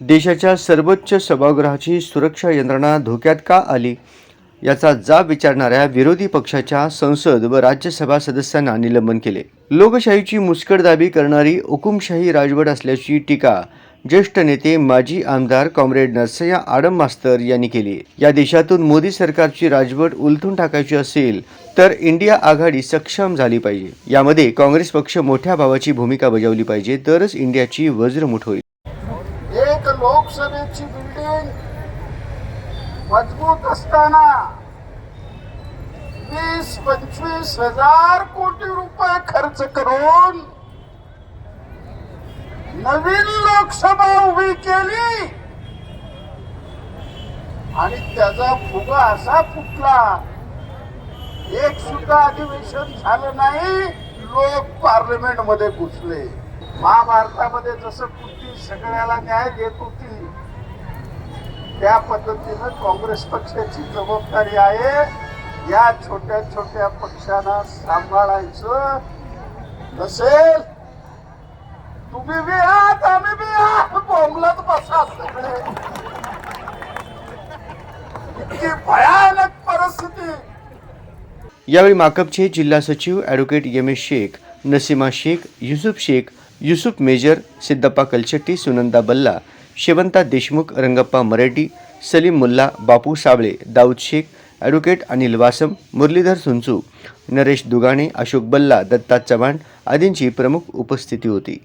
देशाच्या सर्वोच्च सभागृहाची सुरक्षा यंत्रणा धोक्यात का आली? याचा जाब विचारणाऱ्या विरोधी पक्षाच्या संसद व राज्यसभा सदस्यांना निलंबन केले. लोकशाहीची मुस्कटदाबी करणारी हुकुमशाही राजवट असल्याची टीका ज्येष्ठ नेते माजी आमदार कॉम्रेड नरसय्या आडम मास्तर यांनी केली. या देशातून मोदी सरकारची राजवट उलथून टाकायची असेल तर इंडिया आघाडी सक्षम झाली पाहिजे. यामध्ये काँग्रेस पक्ष मोठ्या भावाची भूमिका बजावली पाहिजे तरच इंडियाची वज्रमुठ होईल. एक लोकसभेची बिल्डिंग असताना वीस पंचवीस हजार कोटी रुपये खर्च करून नवीन लोकसभा उभी केली. आणि त्याचा फुगा असा फुटला एक सुद्धा अधिवेशन झालं नाही लोक पार्लमेंटमध्ये घुसले. महाभारतामध्ये जसं कुठली सगळ्याला न्याय देत होती त्या पद्धतीनं काँग्रेस पक्षाची जबाबदारी आहे. या छोट्या छोट्या पक्षांना सांभाळायचं नसेल तुम्ही बी आहात आम्ही बी आहात. बोंबलत बसा सगळे. इतकी भयानक परिस्थिती. यावेळी माकपचे जिल्हा सचिव advocate M S Shaikh Nasima Shaikh Yusuf Shaikh Yusuf major Siddhappa Kalchatti Sunanda Balla Shevanta Deshmukh Rangappa Marathi Salim Mulla Bapu Sable Dawood Shaikh advocate Anil Vasam Murlidhar Sunchu Naresh Dugane Ashok Balla Datta Chavan आदींची प्रमुख उपस्थिती होती.